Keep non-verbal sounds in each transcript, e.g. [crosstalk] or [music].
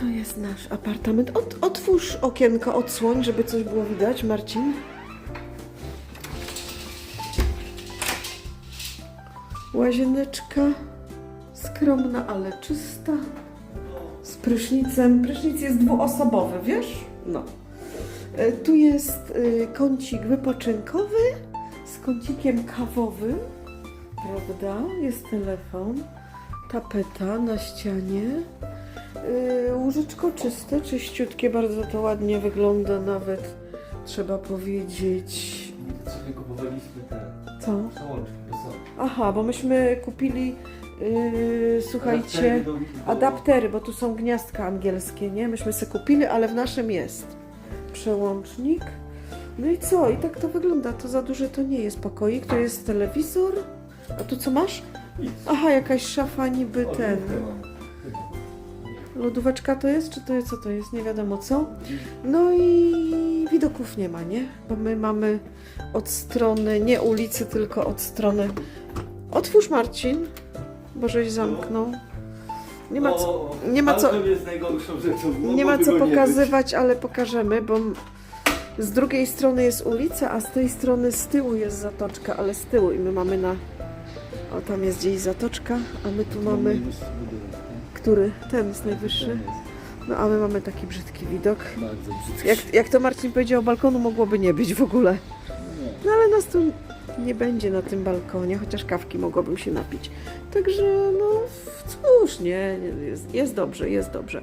To jest nasz apartament. Ot, otwórz okienko, odsłoń, żeby coś było widać, Marcin. Łazieneczka skromna, ale czysta. Z prysznicem. Prysznic jest dwuosobowy, wiesz? No. E, Tu jest y, kącik wypoczynkowy z kącikiem kawowym, prawda? Jest telefon, tapeta na ścianie. Yy, łóżeczko czyste, czyściutkie, bardzo to ładnie wygląda nawet, trzeba powiedzieć. Sobie kupowaliśmy te Co? przełączki. Aha, bo myśmy kupili, yy, słuchajcie, adaptery, bo tu są gniazdka angielskie, nie? Myśmy sobie kupili, ale w naszym jest przełącznik. No i co? I tak to wygląda. To za duże to nie jest pokoik, to jest telewizor. A tu co masz? Aha, jakaś szafa niby ten. Lodóweczka to jest, czy to jest, co to jest? Nie wiadomo co. No i widoków nie ma, nie? Bo my mamy od strony, nie ulicy, tylko od strony. Otwórz Marcin, bo żeś zamknął. Nie ma co, nie ma co, nie ma co pokazywać, ale pokażemy, bo z drugiej strony jest ulica, a z tej strony z tyłu jest zatoczka, ale z tyłu i my mamy na... O, tam jest gdzieś zatoczka, a my tu być. mamy... Który? Ten jest najwyższy. No a my mamy taki brzydki widok. Bardzo brzydki. Jak, jak to Marcin powiedział, balkonu mogłoby nie być w ogóle. No ale nas tu nie będzie na tym balkonie, chociaż kawki mogłabym się napić. Także no cóż, nie, jest, jest dobrze, jest dobrze.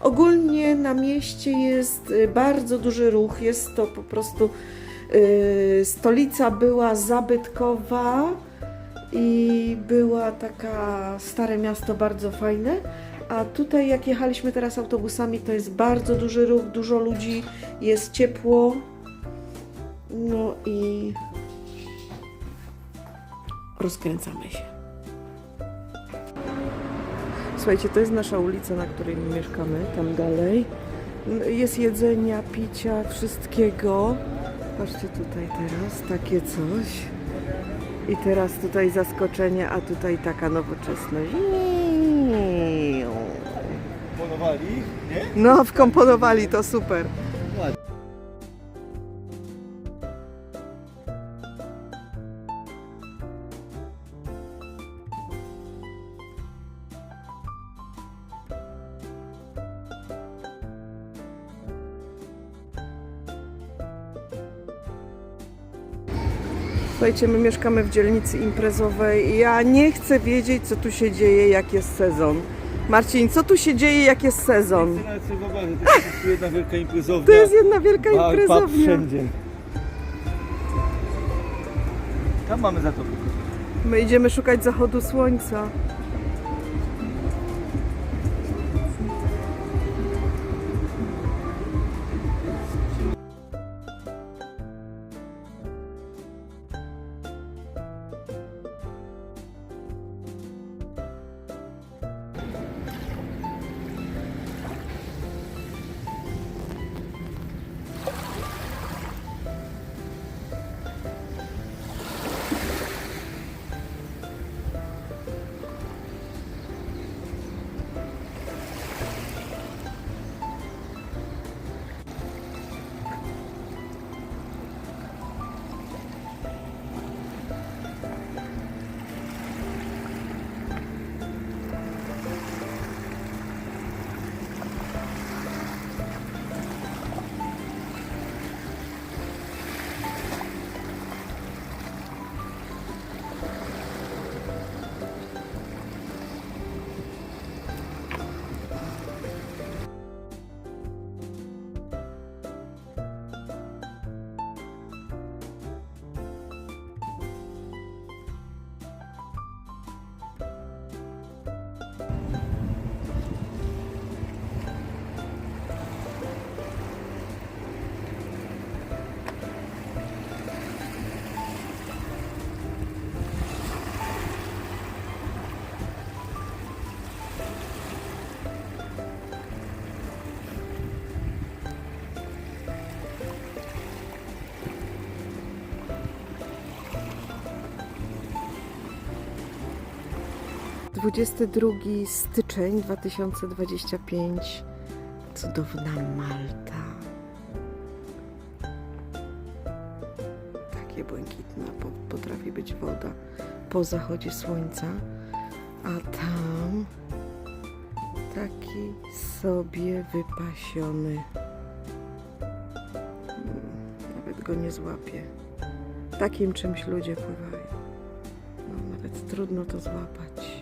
Ogólnie na mieście jest y, bardzo duży ruch, jest to po prostu y, stolica była zabytkowa i była taka stare miasto bardzo fajne. A tutaj jak jechaliśmy teraz autobusami, to jest bardzo duży ruch, dużo ludzi, jest ciepło. No i rozkręcamy się. Słuchajcie, to jest nasza ulica, na której my mieszkamy, tam dalej. Jest jedzenia, picia, wszystkiego. Patrzcie tutaj teraz, takie coś. I teraz tutaj zaskoczenie, a tutaj taka nowoczesność. Ponowali, nie? No, wkomponowali to super. Słuchajcie, my mieszkamy w dzielnicy imprezowej i ja nie chcę wiedzieć, co tu się dzieje, jak jest sezon. Marcin, co tu się dzieje, jak jest sezon? To jest [laughs] jedna wielka imprezownia. To jest jedna wielka imprezownia. wszędzie. Tam mamy zatokę. My idziemy szukać zachodu słońca. 22 styczeń 2025. Cudowna Malta. Takie błękitna po- potrafi być woda po zachodzie słońca. A tam taki sobie wypasiony. Mm, Nawet go nie złapię. Takim czymś ludzie pływają. No, nawet trudno to złapać.